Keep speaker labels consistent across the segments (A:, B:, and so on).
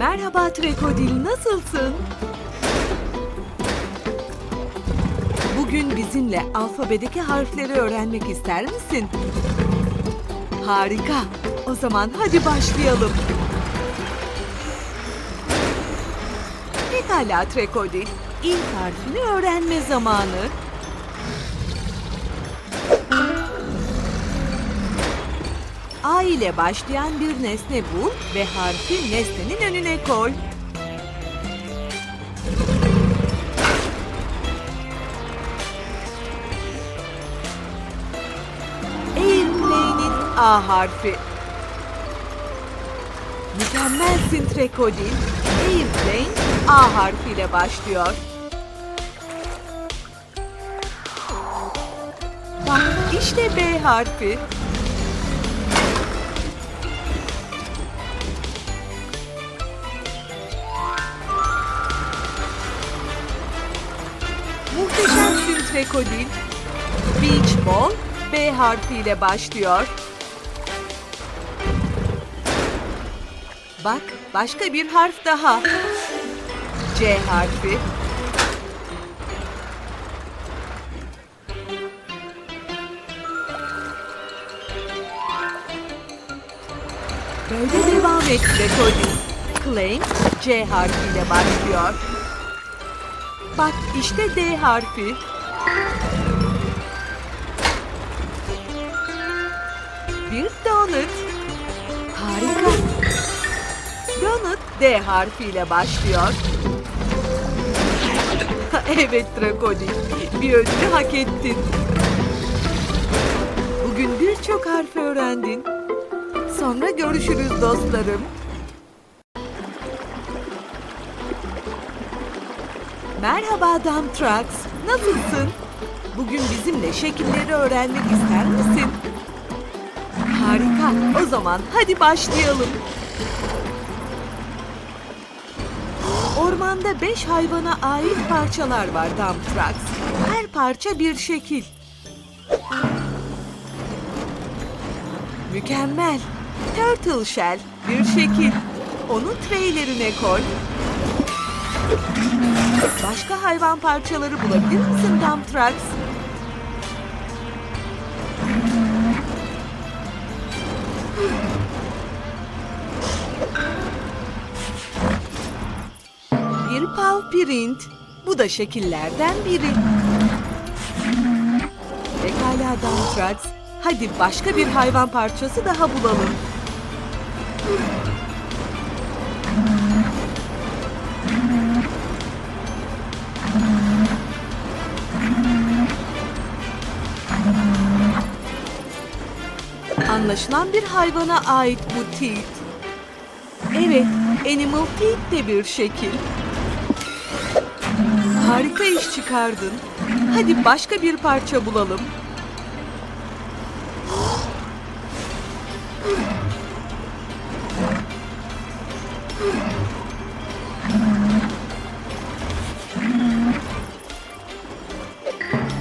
A: Merhaba Trekodil, nasılsın? Bugün bizimle alfabedeki harfleri öğrenmek ister misin? Harika. O zaman hadi başlayalım. Pekala Trekodil. İlk harfini öğrenme zamanı. A ile başlayan bir nesne bul ve harfi nesnenin önüne koy. Airplane'in A harfi. Mükemmelsin Trekodil. Airplane A harfiyle başlıyor. Bak işte B harfi. Trekodil. Beach Ball B harfiyle başlıyor. Bak başka bir harf daha. C harfi. Böyle devam et Trekodil. Claim C harfiyle başlıyor. Bak işte D harfi. Bir donut. Harika. Donut D harfiyle başlıyor. evet Drakoni. Bir ödülü hak ettin. Bugün birçok harf öğrendin. Sonra görüşürüz dostlarım. Merhaba Dump Trucks. Nasılsın? Bugün bizimle şekilleri öğrenmek ister misin? Harika. O zaman hadi başlayalım. Ormanda beş hayvana ait parçalar var Dump Trucks. Her parça bir şekil. Mükemmel. Turtle Shell bir şekil. Onu treylerine koy. Başka hayvan parçaları bulabilir misin Dump Trucks? Bir paw print. Bu da şekillerden biri. Pekala Dump Trucks. Hadi başka bir hayvan parçası daha bulalım. Anlaşılan bir hayvana ait bu teeth. Evet, animal teeth de bir şekil. Harika iş çıkardın. Hadi başka bir parça bulalım.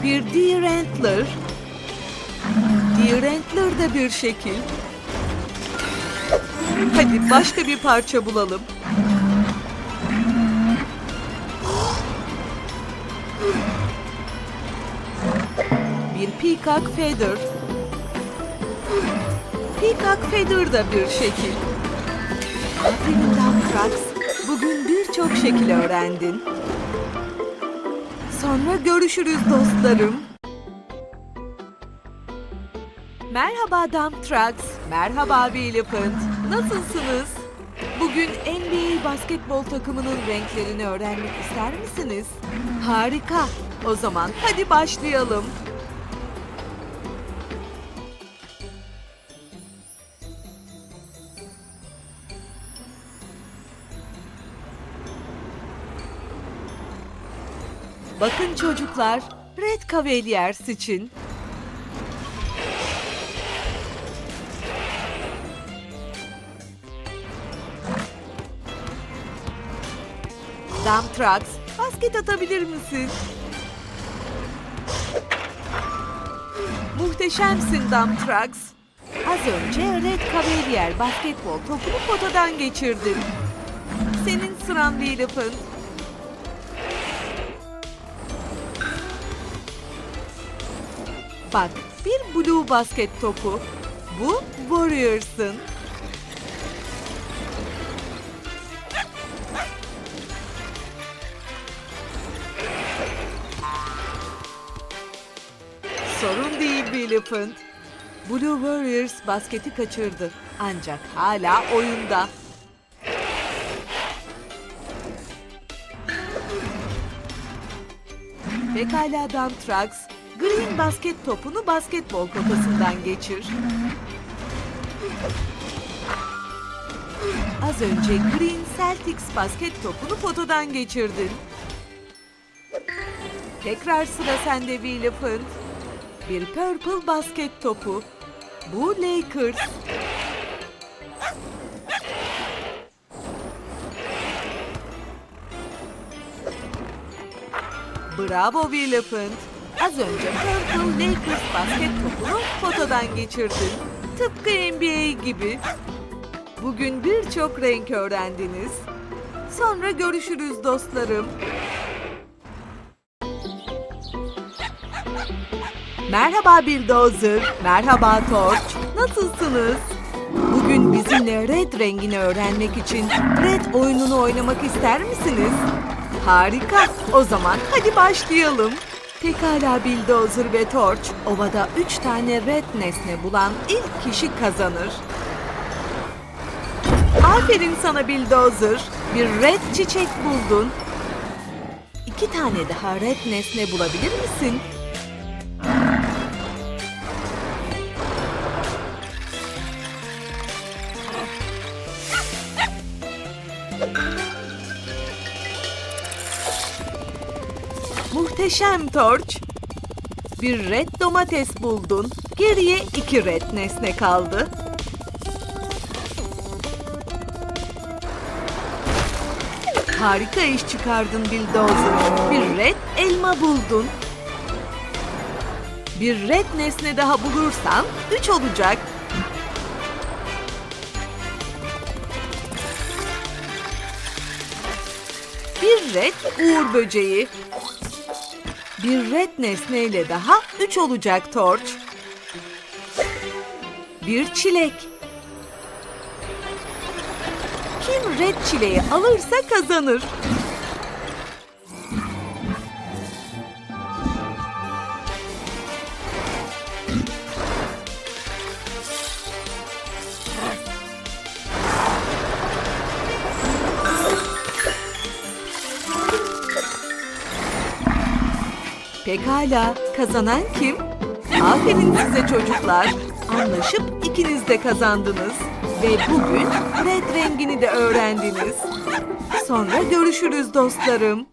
A: Bir deer antler. Deer antler de bir şekil. Hadi başka bir parça bulalım. Bir peacock feather. Peacock feather da bir şekil. Aferin Dump Bugün birçok şekil öğrendin. Sonra görüşürüz dostlarım. Merhaba Dump Trucks. Merhaba Elephant. Nasılsınız? Bugün NBA basketbol takımının renklerini öğrenmek ister misiniz? Harika. O zaman hadi başlayalım. Bakın çocuklar, Red Cavaliers için Dump Trucks, basket atabilir misin? Muhteşemsin Dump Trucks. Az önce Red Cavalier basketbol topunu potadan geçirdin. sıran Willif'in. Bak bir blue basket topu. Bu Warriors'ın. Willifant. Blue Warriors basketi kaçırdı. Ancak hala oyunda. Pekala Dump Green basket topunu basketbol potasından geçir. Az önce Green Celtics basket topunu potadan geçirdin. Tekrar sıra sende Willifant. Bir purple basket topu. Bu Lakers. Bravo Willifant. Az önce Purple Lakers basket topunu potadan geçirdin. Tıpkı NBA gibi. Bugün birçok renk öğrendiniz. Sonra görüşürüz dostlarım. Merhaba Bulldozer, merhaba Torch. Nasılsınız? Bugün bizimle red rengini öğrenmek için red oyununu oynamak ister misiniz? Harika. O zaman hadi başlayalım. Pekala Bulldozer ve Torch, ovada üç tane red nesne bulan ilk kişi kazanır. Aferin sana Bulldozer. Bir red çiçek buldun. İki tane daha red nesne bulabilir misin? Muhteşem Torch. Bir red domates buldun. Geriye iki red nesne kaldı. Harika iş çıkardın Bulldozer. Bir red elma buldun. Bir red nesne daha bulursan üç olacak. Bir red uğur böceği. Bir red nesneyle daha üç olacak Torch. Bir çilek. Kim red çileği alırsa kazanır. Pekala, kazanan kim? Aferin size çocuklar. Anlaşıp ikiniz de kazandınız. Ve bugün red rengini de öğrendiniz. Sonra görüşürüz dostlarım.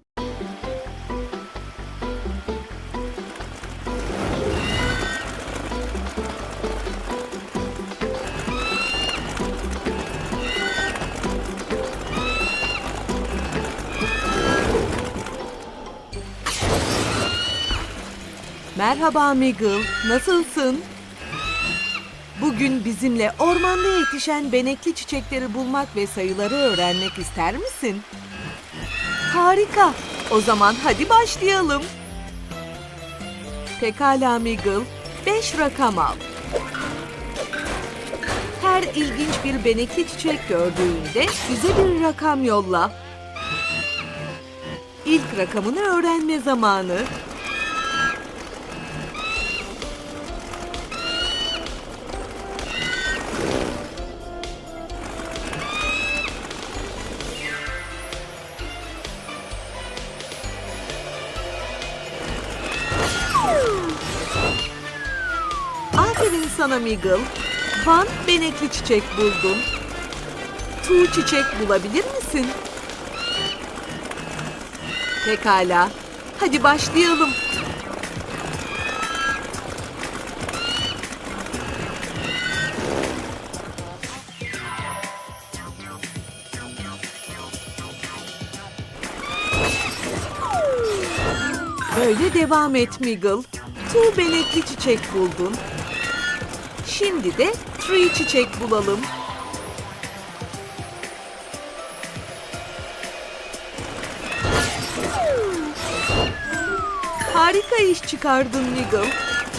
A: Merhaba Miguel, nasılsın? Bugün bizimle ormanda yetişen benekli çiçekleri bulmak ve sayıları öğrenmek ister misin? Harika. O zaman hadi başlayalım. Pekala Miguel, 5 rakam al. Her ilginç bir benekli çiçek gördüğünde bize bir rakam yolla. İlk rakamını öğrenme zamanı. Sana Miguel. Van benekli çiçek buldun. Tu çiçek bulabilir misin? Pekala. Hadi başlayalım. Böyle devam et Miguel. Tu benekli çiçek buldun. Şimdi de tree çiçek bulalım. Harika iş çıkardın Niggle.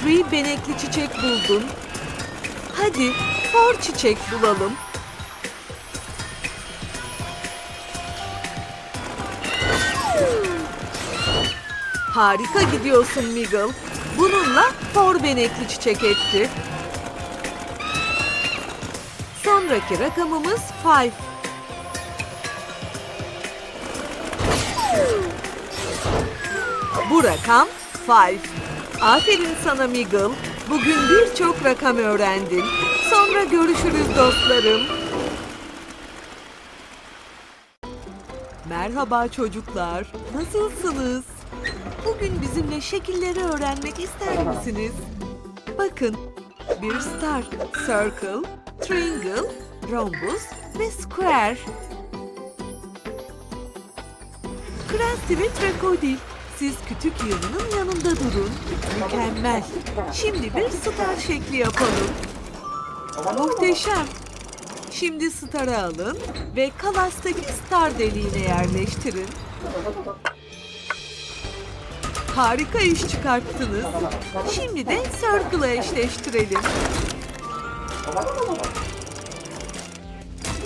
A: Tree benekli çiçek buldun. Hadi for çiçek bulalım. Harika gidiyorsun Miggle. Bununla for benekli çiçek etti. Sonraki rakamımız five. Bu rakam 5. Aferin sana Miguel. Bugün birçok rakam öğrendin. Sonra görüşürüz dostlarım. Merhaba çocuklar. Nasılsınız? Bugün bizimle şekilleri öğrenmek ister misiniz? Bakın. Bir star, circle, triangle, rhombus ve square. Krusty ve Trakodi. Siz kütük yığınının yanında durun. Mükemmel. Şimdi bir star şekli yapalım. Muhteşem. Şimdi starı alın ve kalastaki star deliğine yerleştirin. Harika iş çıkarttınız. Şimdi de circle'a eşleştirelim.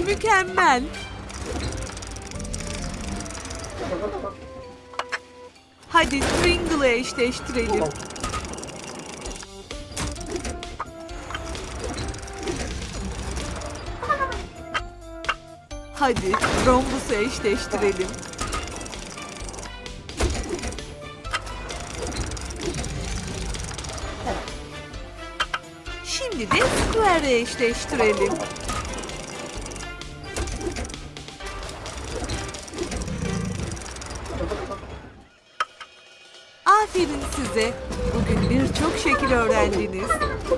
A: Mükemmel. Hadi Stringle'ı eşleştirelim. Hadi Rhombus'u eşleştirelim. Şimdi de Square'ı eşleştirelim. Aferin size. Bugün birçok şekil öğrendiniz.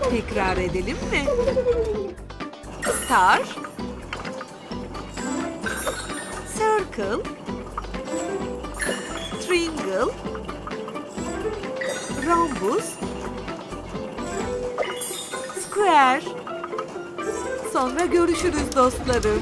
A: Tekrar edelim mi? Star Circle Triangle Rhombus Square Sonra görüşürüz dostlarım.